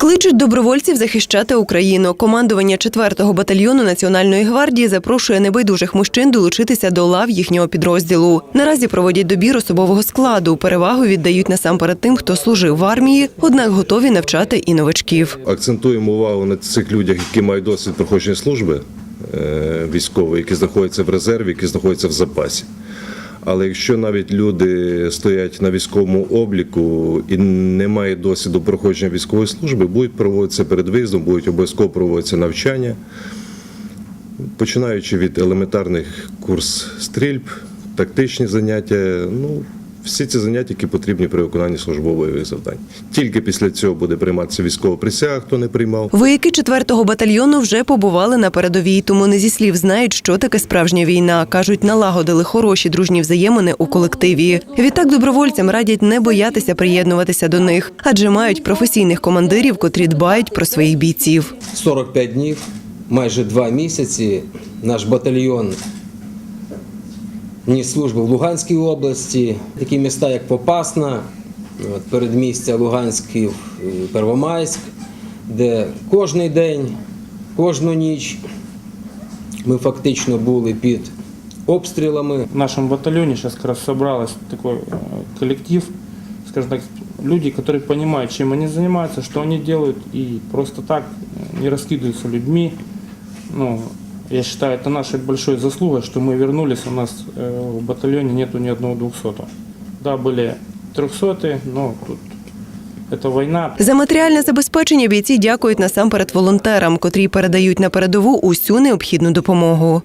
Кличуть добровольців захищати Україну. Командування 4-го батальйону Національної гвардії запрошує небайдужих мужчин долучитися до лав їхнього підрозділу. Наразі проводять добір особового складу. Перевагу віддають насамперед тим, хто служив в армії, однак готові навчати і новачків. Акцентуємо увагу на цих людях, які мають досвід проходження служби е, військової, які знаходяться в резерві, які знаходяться в запасі. Але якщо навіть люди стоять на військовому обліку і не мають досвіду проходження військової служби, будуть проводитися перед виїздом, будуть обов'язково проводитися навчання, починаючи від елементарних курс стрільб, тактичні заняття. Ну, всі ці заняття, які потрібні при виконанні службових завдань. Тільки після цього буде прийматися військова присяга, хто не приймав. Вояки 4-го батальйону вже побували на передовій, тому не зі слів знають, що таке справжня війна. кажуть, налагодили хороші дружні взаємини у колективі. Відтак добровольцям радять не боятися приєднуватися до них, адже мають професійних командирів, котрі дбають про своїх бійців. 45 днів, майже два місяці. Наш батальйон ніс службу в Луганській області, такі міста, як Попасна, от, передмістя Луганський, е, Первомайськ, де кожний день, кожну ніч ми фактично були під обстрілами. В нашем батальоне сейчас как раз собралось такой э, коллектив, скажем так, люди, которые понимают, чем они занимаются, что они делают, и просто так э, не раскидываются людьми. Ну, я считаю, это нашей большой заслугой, что мы вернулись, у нас э, в батальоне нету ни одного двухсотого. Да, были трехсотые, но тут это война, За матеріальне забезпечення бійці дякують насамперед волонтерам, котрі передають на передову усю необхідну допомогу.